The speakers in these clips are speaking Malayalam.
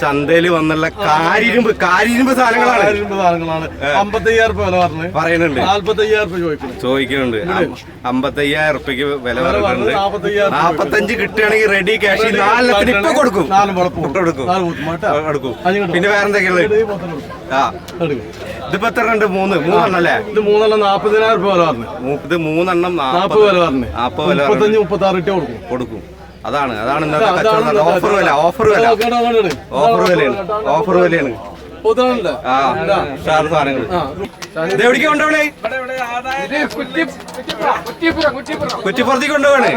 ചന്തയിൽ വന്നുള്ള കാരിരുമ്പ് കാരിരുമ്പ് സാധനങ്ങളാണ്. ആയിരം സാധനങ്ങളാണ്. അമ്പത്തയ്യായിരം രൂപ വില പറഞ്ഞു. പറയുന്നുണ്ട്. നാല്പത്തയ്യായിരം രൂപ ചോദിക്കുന്നു. ചോദിക്കുന്നുണ്ട്. അമ്പത്തയ്യായിരം റുപ്യക്ക് വില പറയുന്നുണ്ട് നാപ്പത്തഞ്ച് കിട്ടുകയാണെങ്കിൽ റെഡി ക്യാഷ് നാല് ഇപ്പൊ കൊടുക്കും. നാലും പുറത്ത് ഇപ്പൊ കൊടുക്കും. കൊടുക്കും. പിന്നെ വേറെന്തൊക്കെയുള്ളത്? ആ. ഇതിപ്പോ എത്ര ഉണ്ട്? മൂന്ന്. മൂന്നെണ്ണം അല്ലേ? ഇത് മൂന്നെണ്ണം നാപ്പതിനായിരം രൂപ വില പറഞ്ഞു. ഇത് മൂന്നെണ്ണം നാപ്പത് വില പറഞ്ഞു. നാപ്പത് വില മുപ്പത്തഞ്ച് മുപ്പത്തി ആറ് കൊടുക്കും. കൊടുക്കും. അതാണ് അതാണ് ഇന്നത്തെ കച്ചവടം ഓഫർ വില ഓഫർ വില. ഓഫർ വിലയാണ്. ഓഫർ വിലയാണ്? ആ സ്റ്റാർ സാധനങ്ങൾ. ആ. ഇത് എവിടേക്ക് കൊണ്ടുപോകണേ കുറ്റിപ്പുറത്തേക്ക് കൊണ്ടുപോകണേ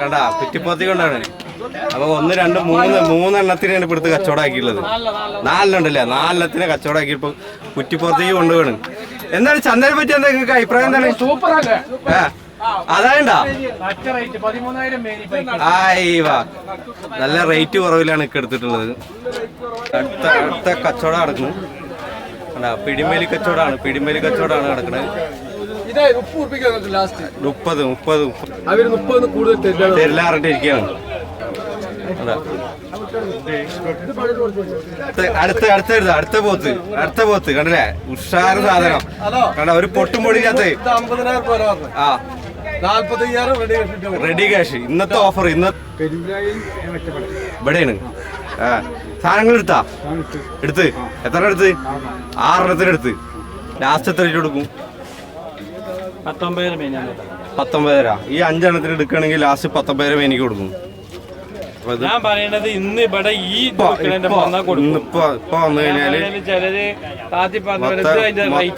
കണ്ട കുറ്റിപ്പുറത്തേക്ക് കൊണ്ടുപോകണേ അപ്പൊ ഒന്ന് രണ്ട് മൂന്ന് മൂന്നെണ്ണത്തിനാണ് ഇപ്പൊ എടുത്ത് കച്ചവടമാക്കിയിട്ടുള്ളത്. നാലെണ്ണം നാലെണ്ണത്തിന് നാലെണ്ണത്തിനെ കച്ചവടമാക്കി ഇപ്പൊ കുറ്റിപ്പുറത്തേക്ക് കൊണ്ടുപോകണം എന്താണ് ചന്തനെ പറ്റി എന്താ നിങ്ങൾക്ക് അഭിപ്രായം എന്താണ്? സൂപ്പർ അല്ലേ ഏ അതാണ്ടാ. നല്ല റേറ്റ് കുറവിലാണ് ഇക്ക് എടുത്തിട്ടുള്ളത്. അടുത്ത അടുത്ത കച്ചവടം നടക്കുന്നു. കണ്ടാ പിടിമേലി കച്ചവടമാണ് പിടിമേലി കച്ചവടമാണ് നടക്കുന്നത് ഇതേ ഉപ്പ് ലാസ്റ്റ് മുപ്പത് മുപ്പത് മുപ്പത്. അവർ മുപ്പത് കൂടുതൽ തരില്ല. തെല്ലാറിട്ട് ഇരിക്കുകയാണ് അടുത്ത- അടുത്ത അടുത്ത എടുത്ത അടുത്ത പോത്ത് അടുത്ത പോത്ത് കണ്ടല്ലേ? ഉഷാറ് സാധനം. ഹലോ കണ്ട ഒരു പൊട്ടും പൊടിയില്ലാത്ത. ആ. റെഡി ക്യാഷ് ഇന്നത്തെ ഓഫർ ഇന്ന ഇവിടെയാണ്. ആ സാധനങ്ങൾ എടുത്താ? എടുത്ത്. എത്ര എടുത്ത്? ആറെണ്ണത്തിന് എടുത്ത്. ലാസ്റ്റ് എത്ര രൂപ കൊടുക്കും? പത്തൊമ്പതര മേനിയാണ് പത്തൊമ്പതര ഈ അഞ്ചെണ്ണത്തിന് എടുക്കുകയാണെങ്കിൽ ലാസ്റ്റ് പത്തൊമ്പതര എനിക്ക് കൊടുക്കും. ഞാൻ പറയണത് ഇന്ന് ഇവിടെ ഈ ചിലര്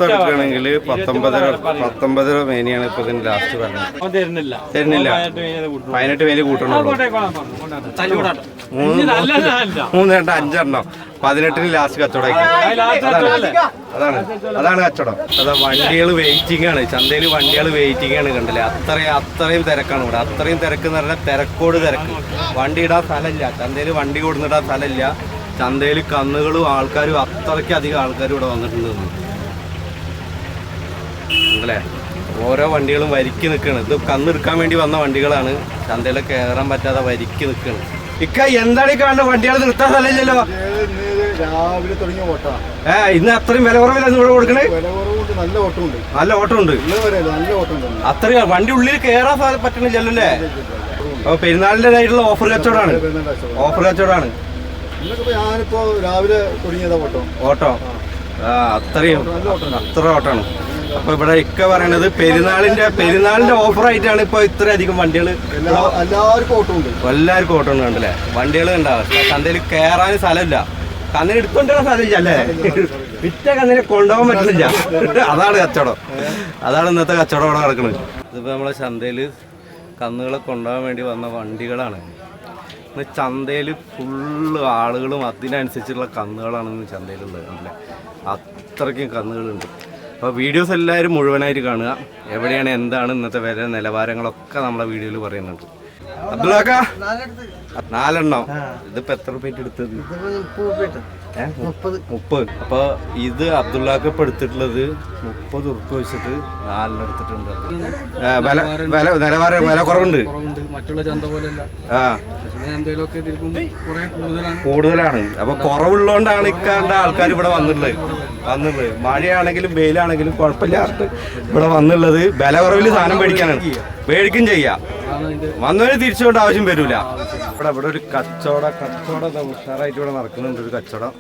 എടുക്കുകയാണെങ്കിൽ പത്തൊമ്പതര പത്തൊമ്പതര മേനിയാണ് ഇപ്പൊ ഇതിന് ലാസ്റ്റ് പറഞ്ഞത് തരുന്നില്ല. തരുന്നില്ല. പതിനെട്ട് മേനി കൂട്ടണോ. മൂന്ന് രണ്ട് അഞ്ചെണ്ണം. പതിനെട്ടിന് ലാസ്റ്റ് കച്ചവടം അത് അതാണ്. അതാണ്. കച്ചവടം. അതാ വണ്ടികൾ വെയിറ്റിംഗ് ആണ്. ചന്തയിൽ വണ്ടികൾ വെയിറ്റിംഗ് ആണ് കണ്ടില്ലേ? അത്രയും അത്രയും തിരക്കാണ് ഇവിടെ. അത്രയും തിരക്ക് എന്ന് പറഞ്ഞാൽ തിരക്കോട് തിരക്ക്. വണ്ടി ഇടാൻ സ്ഥലമില്ല. ചന്തയിൽ വണ്ടി കൊടുന്നിടാൻ സ്ഥലമില്ല. ചന്തയിൽ കന്നുകളും ആൾക്കാരും അത്രയ്ക്ക് അധികം ആൾക്കാരും ഇവിടെ വന്നിട്ടുണ്ട്. അല്ലേ ഓരോ വണ്ടികളും വരിക്ക് നിൽക്കുകയാണ്. ഇത് കന്നെടുക്കാൻ വേണ്ടി വന്ന വണ്ടികളാണ്. ചന്തയിൽ കയറാൻ പറ്റാതെ വരിക്ക് നിൽക്കുകയാണ്. ഇക്ക എന്താണ് ഈ കാണുന്ന വണ്ടികൾ നിർത്താൻ സ്ഥലമില്ലല്ലോ? രാവിലെ തുടങ്ങിയ ഓട്ടമാണ് ഏ ഇന്ന് അത്രയും വില കുറവില്ല ഇവിടെ കൊടുക്കണേ? വില കുറവുണ്ട് നല്ല ഓട്ടമുണ്ട്. നല്ല ഓട്ടമുണ്ട്. ഇന്ന് വരെ നല്ല ഓട്ടമുണ്ട്. അത്രയും വണ്ടി ഉള്ളിൽ കയറാൻ പറ്റണ പറ്റണില്ലല്ലോ അല്ലേ? അപ്പൊ പെരുന്നാളിന്റെതായിട്ടുള്ള ഓഫർ കച്ചവടമാണ്. ഓഫർ കച്ചവടമാണ്. ഞാനിപ്പോ രാവിലെ തുടങ്ങിയതാ ഓട്ടം. ഓട്ടോ? ആ. അത്രയും അത്ര ഓട്ടാണ് അപ്പൊ ഇവിടെ ഇക്ക പറയണത് പെരുന്നാളിന്റെ പെരുന്നാളിന്റെ ഓഫർ ആയിട്ടാണ് ഇപ്പൊ ഇത്ര അധികം വണ്ടികൾ എല്ലാവർക്കും എല്ലാവർക്കും ഓട്ടമുണ്ട്. എല്ലാവർക്കും ഓട്ടം ഉണ്ട് കണ്ടല്ലേ? വണ്ടികൾ ഉണ്ടാവും ചന്തയിൽ കയറാൻ സ്ഥലമില്ല. കന്നിന് എടുത്തോണ്ടിരുന്ന സാധിക്കില്ല അല്ലേ? വിറ്റ കന്നിനെ കൊണ്ടുപോകാൻ പറ്റുന്നില്ല അതാണ് കച്ചവടം. അതാണ് ഇന്നത്തെ കച്ചവടം അവിടെ നടക്കുന്നത്. ഇതിപ്പോ നമ്മളെ ചന്തയിൽ കന്നുകളെ കൊണ്ടുപോകാൻ വേണ്ടി വന്ന വണ്ടികളാണ്. ഇന്ന് ചന്തയിൽ ഫുള്ള് ആളുകളും അതിനനുസരിച്ചുള്ള കന്നുകളാണ് ഇന്ന് ചന്തയിലുള്ളത്. അല്ലേ? അത്രയ്ക്കും കന്നുകളുണ്ട്. അപ്പോൾ വീഡിയോസ് എല്ലാവരും മുഴുവനായിട്ട് കാണുക. എവിടെയാണ് എന്താണ് ഇന്നത്തെ വില നിലവാരങ്ങളൊക്കെ നമ്മളെ വീഡിയോയിൽ പറയുന്നുണ്ട്. നാലെണ്ണം. ഇതിപ്പോ എത്ര രൂപയ്ക്ക് എടുത്തത്? ഏ? മുപ്പത്. അപ്പൊ ഇത് അബ്ദുള്ളാക്ക് ഇപ്പൊ എടുത്തിട്ടുള്ളത് മുപ്പത് ഉറുപ്പ് വെച്ചിട്ട് നാലെണ്ണം എടുത്തിട്ടുണ്ട്. വില വില നിലവാരം വില കുറവുണ്ട്. മറ്റുള്ള ചന്ത പോലെയല്ല. ആ. കൂടുതലാണ്. കൂടുതലാണ്. അപ്പൊ കുറവുള്ളതുകൊണ്ടാണ് ഇക്കാണ്ട ആൾക്കാർ ഇവിടെ വന്നിട്ടുള്ളത്. വന്നിട്ടുള്ളത്. മഴയാണെങ്കിലും വെയിലാണെങ്കിലും കുഴപ്പമില്ലാണ്ട് ഇവിടെ വന്നുള്ളത് വില കുറവിൽ സാധനം മേടിക്കാനാണ്. മേടിക്കും ചെയ്യാം. വന്നവര് തിരിച്ചുകൊണ്ട് ആവശ്യം വരൂല. ഇവിടെ ഇവിടെ ഒരു കച്ചവട കച്ചവടം ദാ ഉഷാറായിട്ട് ഇവിടെ നടക്കുന്നുണ്ട് ഒരു കച്ചവടം.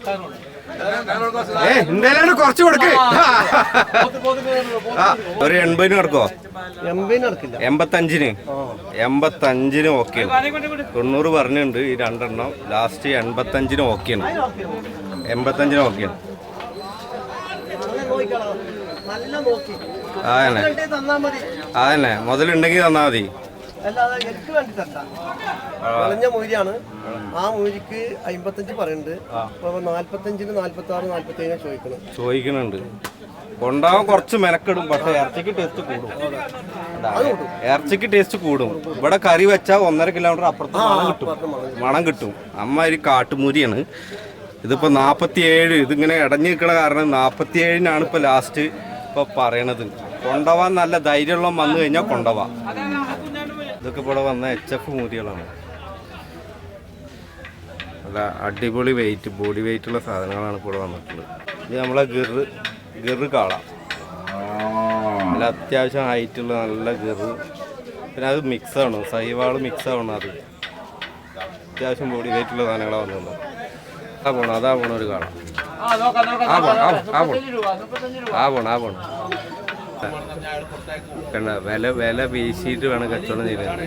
ഏ എന്തായാലും കുറച്ച് കൊടുക്ക്. ആ, ഒരു എൺപതിന് നടക്കില്ല എൺപത്തഞ്ചിന്. എൺപത്തഞ്ചിന് ഓക്കെ തൊണ്ണൂറ് പറഞ്ഞുണ്ട് ഈ രണ്ടെണ്ണം. ലാസ്റ്റ് എൺപത്തഞ്ചിന് ഓക്കെയാണ് എൺപത്തഞ്ചിന് ഓക്കെയാണ് നല്ല നോക്കി. അതന്നെ. തന്നാ അതന്നെ. മുതലുണ്ടെങ്കിൽ തന്നാ മതി. അല്ലാതെ എനിക്ക് വേണ്ടി തരണ്ട വളഞ്ഞ മൂരിയാണ്. ആ മൂരിക്ക് അമ്പത്തഞ്ച് പറയുന്നുണ്ട്. അപ്പൊ നാല്പത്തഞ്ചിന് നാല്പത്തി ആറ് നാല്പത്തി ഏഴ് ചോദിക്കണം ചോദിക്കുന്നുണ്ട് കൊണ്ടാവും കുറച്ച് മെനക്കെടും പക്ഷെ ഇറച്ചിക്ക് ടേസ്റ്റ് കൂടും. ഇറച്ചിക്ക് ടേസ്റ്റ് കൂടും. ഇവിടെ കറി വെച്ചാൽ ഒന്നര കിലോമീറ്റർ അപ്പുറത്ത് മണം കിട്ടും. മണം കിട്ടും. അമ്മ ഒരു കാട്ടുമൂരിയാണ്. ഇതിപ്പോ നാപ്പത്തി ഏഴ് ഇതിങ്ങനെ ഇടഞ്ഞു നിൽക്കണ കാരണം നാപ്പത്തി ഏഴിനാണ് ഇപ്പൊ ലാസ്റ്റ് ഇപ്പൊ പറയണത്. കൊണ്ടുപോവാൻ നല്ല ധൈര്യമുള്ള വന്നു കഴിഞ്ഞാൽ കൊണ്ടുപോവാം. ഇതൊക്കെ ഇവിടെ വന്ന എച്ച് എഫ് മൂരികളാണ് നല്ല അടിപൊളി വെയിറ്റ് ബോഡി വെയിറ്റ് ഉള്ള സാധനങ്ങളാണ് ഇവിടെ വന്നിട്ടുള്ളത്. ഇത് നമ്മളെ ഗിറ് ഗിറ് കാള. നല്ല അത്യാവശ്യം ഹൈറ്റുള്ള നല്ല ഗിറ് പിന്നെ അത് മിക്സ് ആണ്? സൈവാൾ മിക്സ് ആവണം അത്? അത്യാവശ്യം ബോഡി വെയിറ്റ് ഉള്ള സാധനങ്ങളാണ് വന്നിട്ടുള്ളത് ആ പോണം? അതാ പോണ ഒരു കാള. ആ പോണം? ആ പോണം? ആ പോണം? ആ പോണം? കണ്ട വില വില വീശിയിട്ട് വേണം കച്ചവടം ചെയ്യാൻ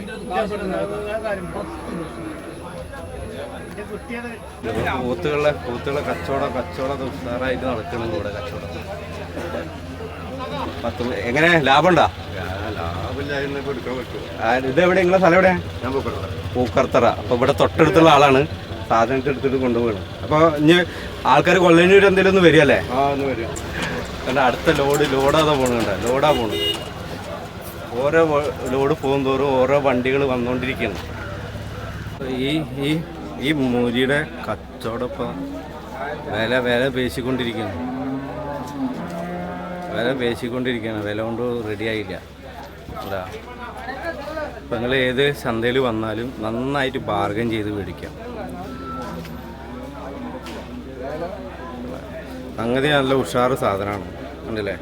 കൂത്തുകളെ കൂത്തുകളെ കച്ചവടം കച്ചവടം ഉഷാറായിട്ട് നടക്കണം ഇവിടെ കച്ചവടം. പത്ത് എങ്ങനെ? ലാഭം ഉണ്ടോ ഇത് എവിടെ നിങ്ങളെ സ്ഥലം എവിടെ? പൂക്കർത്തറ. അപ്പൊ ഇവിടെ തൊട്ടടുത്തുള്ള ആളാണ്. സാധനത്തെ എടുത്തിട്ട് കൊണ്ടുപോകണം അപ്പൊ ഇനി ആൾക്കാർ കൊല്ലഞ്ഞൂർ എന്തെങ്കിലും ഒന്ന് വരികയല്ലേ കണ്ട അടുത്ത ലോഡ് ലോഡാതാ പോണുണ്ട് ലോഡാ പോണു. ഓരോ ലോഡ് പോകും തോറും ഓരോ വണ്ടികൾ വന്നുകൊണ്ടിരിക്കുന്നു ഈ ഈ ഈ മൂരിയുടെ കച്ചവടപ്പം വില വില പേശിക്കൊണ്ടിരിക്കുകയാണ് വില പേശിക്കൊണ്ടിരിക്കുകയാണ്. വില കൊണ്ട് റെഡിയായില്ല അതാ ഇപ്പം നിങ്ങൾ ഏത് ചന്തയിൽ വന്നാലും നന്നായിട്ട് ബാർഗൻ ചെയ്ത് മേടിക്കാം. സംഗതി നല്ല ഉഷാറ് സാധനമാണ് ഉണ്ടല്ലേ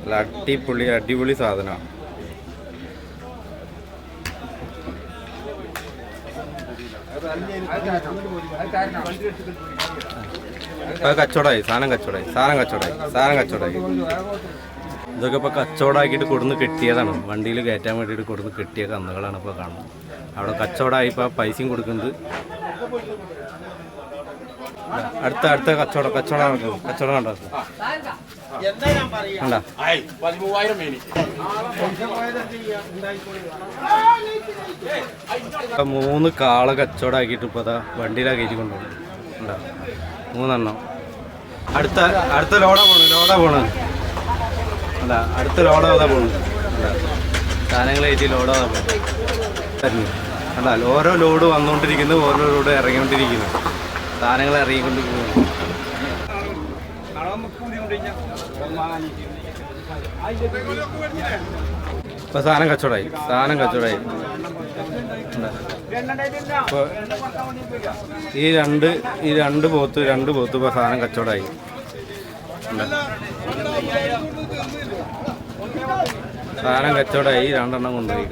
നല്ല അടിപൊളി അടിപൊളി സാധനമാണ് അത് കച്ചവടമായി സാധനം കച്ചവടമായി സാധനം കച്ചവടമായി സാധനം കച്ചവടമായി ഇതൊക്കെ ഇപ്പൊ കച്ചവടമാക്കിയിട്ട് കൊടുന്ന് കിട്ടിയതാണ്. വണ്ടിയിൽ കയറ്റാൻ വേണ്ടിയിട്ട് കൊടുന്ന് കിട്ടിയ കന്നുകളാണ് ഇപ്പോൾ കാണുന്നത്. അവിടെ കച്ചവടമായി ഇപ്പോൾ പൈസയും കൊടുക്കുന്നത് അടുത്ത അടുത്ത കച്ചവടം കച്ചവടം നടക്കുന്നു കച്ചവടം കണ്ടോ? കണ്ട? പതിമൂവായിരം മൂന്ന് കാള കച്ചവടമാക്കിയിട്ട് ഇപ്പോൾ അതാ വണ്ടിയിലാ കയറ്റി കൊണ്ടുപോകും മൂന്നെണ്ണം. അടുത്ത അടുത്ത ലോഡ പോണു ലോഡ പോണു അല്ല അടുത്ത ലോഡ അതാ പോണു സാധനങ്ങൾ കയറ്റി ലോഡ അതാ പോണു അല്ല ഓരോ ലോഡ് വന്നുകൊണ്ടിരിക്കുന്നു ഓരോ ലോഡ് ഇറങ്ങിക്കൊണ്ടിരിക്കുന്നു. സാധനങ്ങൾ ഇറങ്ങിക്കൊണ്ട് ഇപ്പൊ സാധനം കച്ചവടമായി സാധനം കച്ചവടമായി ഈ രണ്ട് ഈ രണ്ട് പോത്ത് രണ്ട് പോത്ത് ഇപ്പൊ സാധനം കച്ചവടമായി സാധനം കച്ചവടമായി രണ്ടെണ്ണം കൊണ്ടുപോയി.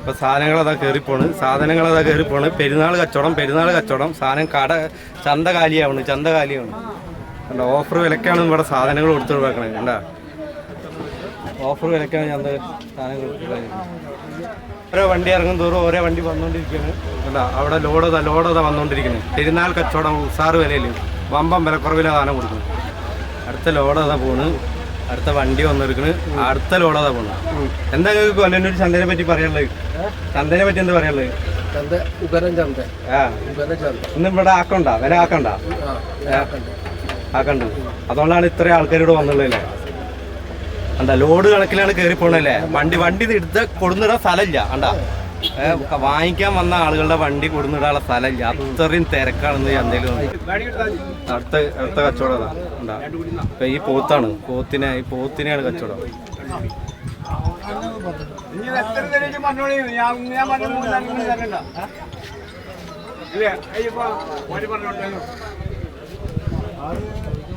ഇപ്പൊ സാധനങ്ങൾ അതാ കയറിപ്പോണ് സാധനങ്ങൾ അതാ കയറിപ്പോണ് പെരുന്നാൾ കച്ചവടം പെരുന്നാൾ കച്ചവടം. സാധനം കട ചന്ത കാലിയാവണ് ചന്ത കാലിയാവണ്. കണ്ട ഓഫർ വിലക്കാണ് ഇവിടെ സാധനങ്ങൾ കൊടുത്തു ഒഴിവാക്കണേ കണ്ടാ? ഓഫർ വിലക്കാണ് ചന്ത സാധനങ്ങൾ ഓരോ വണ്ടി ഇറങ്ങും തോറും ഓരോ വണ്ടി വന്നുകൊണ്ടിരിക്കുകയാണ് അല്ല അവിടെ ലോഡത ലോഡത വന്നുകൊണ്ടിരിക്കുന്നത് പെരുന്നാൾ കച്ചവടം ഉസാറ് വിലയിൽ വമ്പം വിലക്കുറവിലാണ് സാധനം കൊടുക്കുന്നത് അടുത്ത ലോഡത പോണ്. അടുത്ത വണ്ടി വന്നെടുക്കണ് അടുത്ത ലോഡാ പോണ എന്താ നിങ്ങൾക്ക് ഒരു ചന്തനെ പറ്റി പറയാനുള്ളത്? ചന്തനെ പറ്റി എന്താ പറയാനുള്ളത്? ഇന്ന് ഇവിടെ ആക്കണ്ട വില ആക്കണ്ട. ആക്കണ്ട. അതുകൊണ്ടാണ് ഇത്രയും ആൾക്കാരോട് ഇവിടെ വന്നുള്ളതല്ലേ എന്താ ലോഡ് കണക്കിലാണ് കയറി പോണല്ലേ വണ്ടി വണ്ടി എടുത്ത് കൊടുന്നിടാൻ സ്ഥലമില്ല. കണ്ടാ? ഏ, വാങ്ങിക്കാൻ വന്ന ആളുകളുടെ വണ്ടി കൊടുന്നിടാനുള്ള സ്ഥലമില്ല അത്രയും തിരക്കാണെന്ന് എന്തെങ്കിലും അടുത്ത അടുത്ത കച്ചവടം ഇപ്പൊ ഈ പോത്താണ്. പോത്തിനെ ഈ പോത്തിനെയാണ് കച്ചവടം.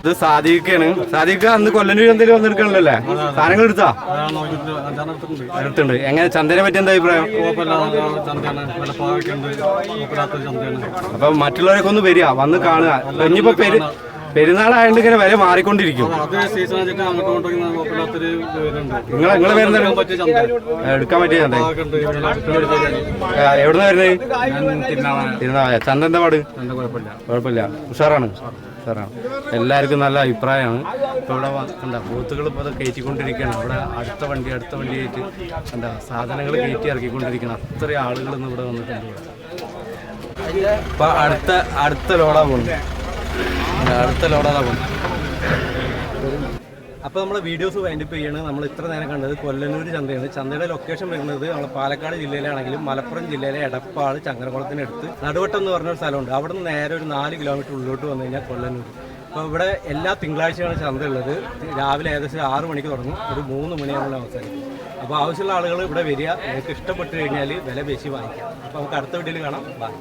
ഇത് സാദിഖാണ്. സാദിഖ് അന്ന് കൊല്ലന്നൂർ എന്തെങ്കിലും വന്നെടുക്കണല്ലേ സാധനങ്ങൾ എടുത്താ? എടുത്തുണ്ട് എങ്ങനെ? ചന്തനെ പറ്റി എന്താ അഭിപ്രായം? അപ്പൊ മറ്റുള്ളവരൊക്കെ ഒന്ന് വരിക വന്ന് കാണുക. ഇനിയിപ്പോ പെരു പെരുന്നാളായതുകൊണ്ട് ഇങ്ങനെ വില മാറിക്കൊണ്ടിരിക്കും. നിങ്ങൾ നിങ്ങൾ വരുന്ന എടുക്കാൻ പറ്റിയ ചന്ത. എവിടുന്ന് വരുന്നത്? തിരുനാവായ. ചന്ത എന്താ പാട്? കുഴപ്പമില്ല. ഉഷാറാണ്. ഉഷാറാണ് എല്ലാവർക്കും നല്ല അഭിപ്രായമാണ്. ഇപ്പോൾ ഇവിടെ എന്താ ബൂത്തുകൾ ഇപ്പോൾ അത് കയറ്റിക്കൊണ്ടിരിക്കുകയാണ്. അവിടെ അടുത്ത വണ്ടി അടുത്ത വണ്ടി ആയിട്ട് എന്താ സാധനങ്ങൾ കയറ്റി ഇറക്കിക്കൊണ്ടിരിക്കണം അത്രയും ആളുകൾ ഇന്ന് ഇവിടെ വന്നിട്ടുണ്ട് ഇപ്പൊ അടുത്ത അടുത്ത ലോഡാണ് പോകുന്നത്. അടുത്ത ലോഡാണ് പോകുന്നത്. അപ്പോൾ നമ്മൾ വീഡിയോസ് വൈൻഡപ്പ് ചെയ്യാണ്. നമ്മൾ ഇത്ര നേരം കണ്ടത് കൊല്ലന്നൂർ ചന്തയാണ്. ചന്തയുടെ ലൊക്കേഷൻ വരുന്നത് നമ്മൾ പാലക്കാട് ജില്ലയിലാണെങ്കിലും മലപ്പുറം ജില്ലയിലെ എടപ്പാൾ ചങ്ങരകുളത്തിനടുത്ത് നടുവട്ടം എന്ന് പറഞ്ഞൊരു സ്ഥലമുണ്ട്. അവിടെ നിന്ന് നേരെ ഒരു നാല് കിലോമീറ്റർ ഉള്ളിലോട്ട് വന്നു കഴിഞ്ഞാൽ കൊല്ലന്നൂർ അപ്പോൾ ഇവിടെ എല്ലാ തിങ്കളാഴ്ചയാണ് ചന്ത ഉള്ളത്. രാവിലെ ഏകദേശം ആറ് മണിക്ക് തുടങ്ങും. ഒരു മൂന്ന് മണിയാകുമ്പോൾ അവസാനിക്കും അപ്പോൾ ആവശ്യമുള്ള ആളുകൾ ഇവിടെ വരിക. നിങ്ങൾക്ക് ഇഷ്ടപ്പെട്ട് കഴിഞ്ഞാൽ വില പേശി വാങ്ങിക്കാം. അപ്പോൾ നമുക്ക് അടുത്ത വീട്ടിൽ കാണാം. ബൈ